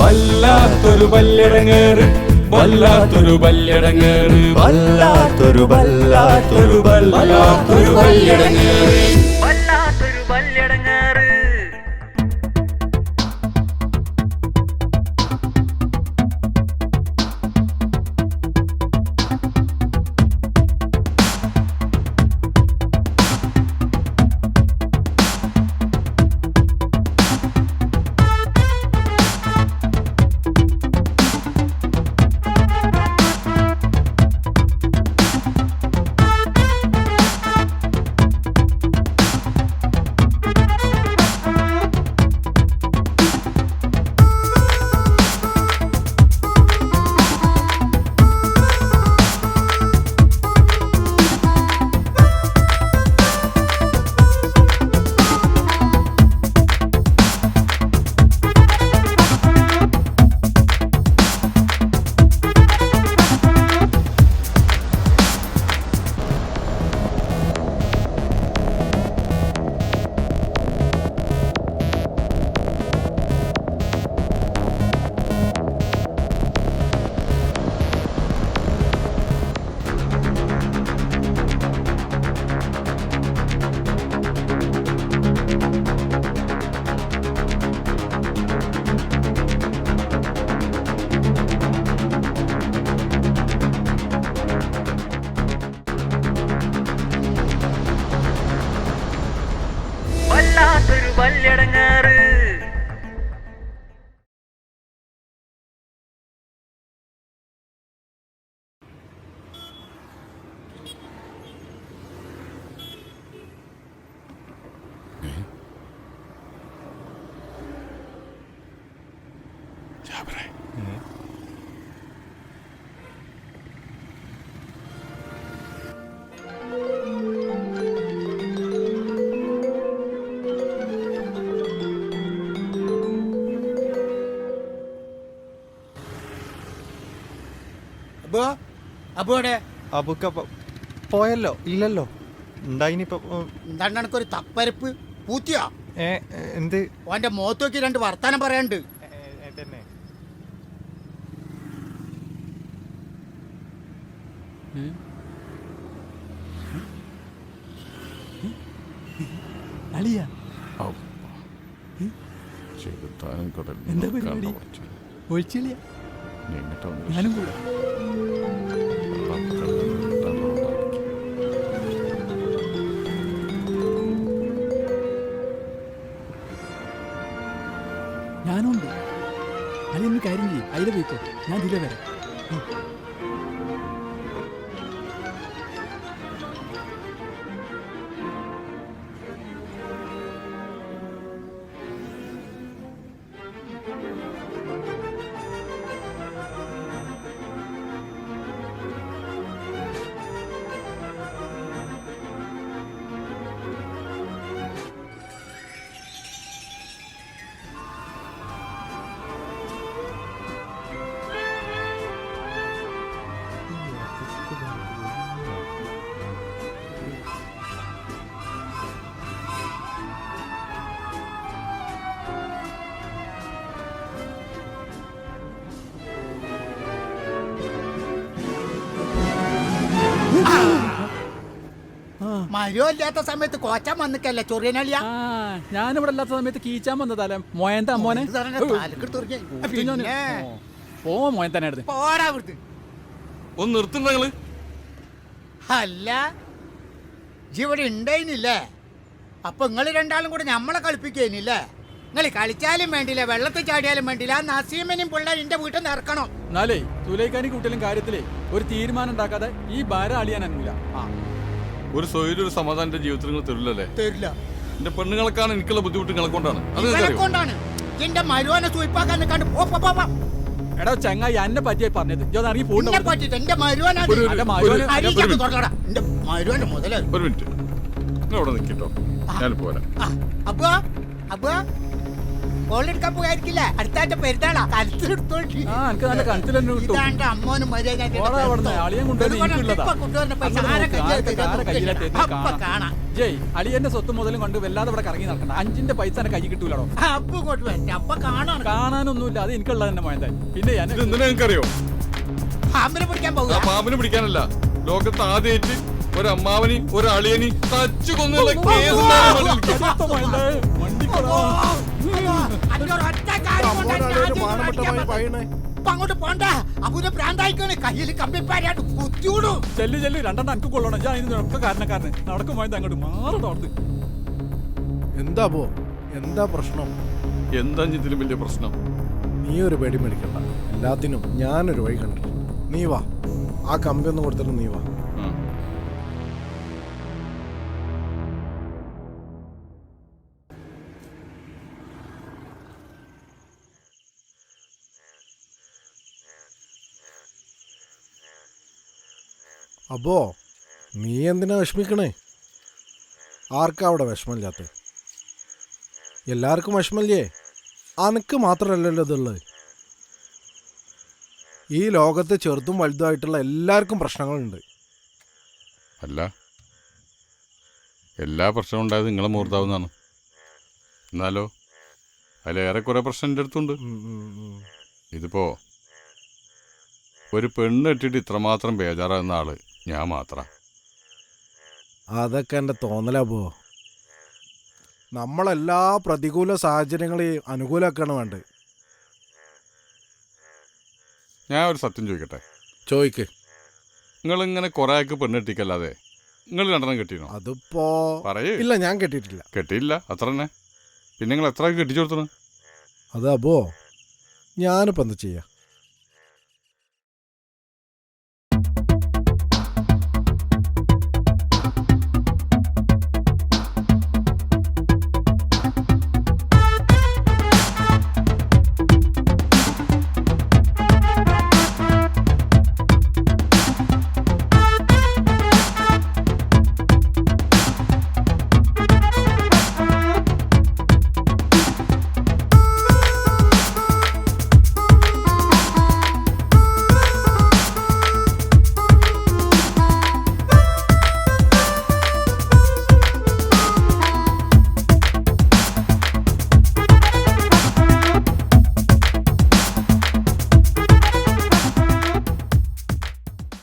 വല്ലാത്തൊരു പല്ലിടങ്ങേറ് വല്ലാത്തൊരു പല്ലിടങ്ങേറ്. വല്ലാത്തൊരു വല്ലാത്തൊരു വല്ലാത്തൊരു പല്ലിടങ്ങേറ്. വല്ലാത്തൊരു but അബോ അബുക്ക പോയല്ലോ ഇല്ലല്ലോ. ഉണ്ടായിനിപ്പോ തപ്പരപ്പ്? പൂത്തിയാ? ഏ എന്ത്? ഓന്റെ മുഖത്ത് നോക്കി രണ്ട് വർത്താനം പറയാണ്ട് എന്താ പരിപാടി? ഒഴിച്ചില്ല? ഞാനും കൂടെ ഞാൻ മരോ ഇല്ലാത്ത സമയത്ത് കോച്ചാൻ വന്നിട്ടല്ലേ ചൊറിയനളിയാ? ഞാനിവിടെ ഇല്ലാത്ത സമയത്ത് കീച്ചാൻ വന്നതല്ലേ മോയന്റെ അമ്മോനെ. പിന്നെ ഓ മോയൻ തന്നെ എടുത്ത്. പോടാ ഒന്ന് നിർത്തുന്ന നിങ്ങൾ. അല്ല ജീവിടെ ഇവിടെ ഉണ്ടായിനില്ലേ അപ്പൊ നിങ്ങൾ രണ്ടാളും കൂടെ നമ്മളെ കളിപ്പിക്കേനില്ലേ? നിങ്ങൾ കളിച്ചാലും വേണ്ടില്ല വെള്ളത്തിൽ ചാടിയാലും വേണ്ടില്ല. ആ നസീമനും പിള്ളേർ എന്റെ വീട്ടിൽ നിന്ന് ഇറക്കണം. എന്നാലേ തുലൈക്കാനി കൂട്ടലും കാര്യത്തിലേ ഒരു തീരുമാനം ഉണ്ടാക്കാതെ ഈ ഭാരം അളിയാൻ അനില്ല ആ. ഒരു സ്വയം ഒരു സമാധാനം എന്റെ ജീവിതത്തിൽ നിങ്ങൾ തരില്ലല്ലേ? തരില്ല. എന്റെ പെണ്ണുങ്ങൾക്കാണ് എനിക്കുള്ള ബുദ്ധിമുട്ട് നിങ്ങളെ കൊണ്ടാണ് എന്റെ മരുവാനെ സൂയിപ്പാക്കാൻ പോ. എടാ ചങ്ങായി എന്നെ പറ്റിയായി പറഞ്ഞത്. ഞാൻ ഇറങ്ങി പോകുന്നു പോകണ്ട പറ്റിട്ട് എന്റെ മരുവാനാ ഒരു- മിനിറ്റ്. അവിടെ നിൽക്കട്ടോ ഞാൻ പോരാ അപ്പോ അപ്പോ കോളെടുക്കാൻ പോകായിരിക്കില്ലേ അടുത്താഴ്ച പെരുന്നാളാ. കരുത്തിലെടുത്തോണ്ടി. ആ എനിക്ക് നല്ല കണത്തിൽ തന്നെ കിട്ടും. ഇതാണ്ട് അമ്മോനും മര്യാദ ഓളെ അവിടുന്ന്. അളിയൻ കൊണ്ടുവന്ന് എനിക്കുള്ളതാ. അപ്പൊ കാണാം. ജയ് അളിയന്റെ സ്വത്ത് മുതലും കൊണ്ട് വല്ലാതെ ഇവിടെ കറങ്ങി നടക്കണ്ട. അഞ്ചിന്റെ പൈസ എന്നെ കൈ കിട്ടൂലോ അപ്പൊ കാണാണ്. കാണാനൊന്നുമില്ല. അത് എനിക്കുള്ളത് തന്നെ മോയന്താ പിന്നെ ഞാൻ എന്തിനാ പാമ്പിനെ പിടിക്കാൻ പോകുക പാമ്പിനെ പിടിക്കാനല്ല. ലോകത്ത് ആദ്യമായിട്ട് ഒരു അമ്മാവനി ഒരു അളിയനി തച്ചു കൊന്നുള്ള കേസ് അങ്ങോട്ട് പോണ്ട. അബുനെ പ്രാന്തായിക്കാണ് കയ്യിൽ കമ്പിപ്പാരായിട്ട് കുത്തിയോടും ചെല്ലു ചെല്ലു. രണ്ടെണ്ണം അനക്ക് കൊള്ളണം. ഞാൻ ഇതിനൊക്കെ കാരണക്കാരന്. നടക്കും മോയന്താ അങ്ങോട്ട് മാറണം അവിടുന്ന് എന്താ പോ? എന്താ പ്രശ്നം? എന്താ ഇതിലും വലിയ പ്രശ്നം? നീ ഒരു പേടി മേടിക്കണ്ട. എല്ലാത്തിനും ഞാനൊരു വഴി കണ്ടിട്ടുണ്ട്. നീ വാ. ആ കമ്പി ഒന്ന് കൊടുത്തിട്ട് നീ വാ. അപ്പോ നീ എന്തിനാ വിഷമിക്കണേ? ആർക്കാ അവിടെ വിഷമമില്ലാത്ത എല്ലാവർക്കും വിഷമല്ലേ അനക്ക് മാത്രമല്ലല്ലോ ഇതുള്ളത്. ഈ ലോകത്ത് ചെറുതും വലുതുമായിട്ടുള്ള എല്ലാവർക്കും പ്രശ്നങ്ങളുണ്ട്. അല്ല. എല്ലാ പ്രശ്നവും ഉണ്ടായത് നിങ്ങളെ മുഹൂർത്താവുന്നതാണ് എന്നാലോ അതിലേറെ കുറെ പ്രശ്നം എന്റെ അടുത്തുണ്ട്. ഇതിപ്പോ ഒരു പെണ്ണ് ഇട്ടിട്ട് ഇത്രമാത്രം ബേജാറാകുന്ന ആൾ ഞാൻ മാത്രം. അതൊക്കെ എന്റെ തോന്നലാ പോ നമ്മളെല്ലാ പ്രതികൂല സാഹചര്യങ്ങളെയും അനുകൂലമാക്കാണ് വേണ്ടത്. ഞാൻ ഒരു സത്യം ചോദിക്കട്ടെ? ചോദിക്ക്. നിങ്ങൾ ഇങ്ങനെ കുറെ ആൾക്ക് പെണ്ണ് കെട്ടിക്കല്ലാതെ നിങ്ങൾ രണ്ടെണ്ണം കെട്ടിനോ? അതിപ്പോ പറയേ. ഇല്ല ഞാൻ കേട്ടിട്ടില്ല കെട്ടിയില്ല അത്ര തന്നെ. പിന്നെ നിങ്ങൾ എത്ര കെട്ടിച്ചു കെട്ടിച്ചു അതാ അതപ്പോ ഞാനിപ്പോ എന്താ ചെയ്യാ?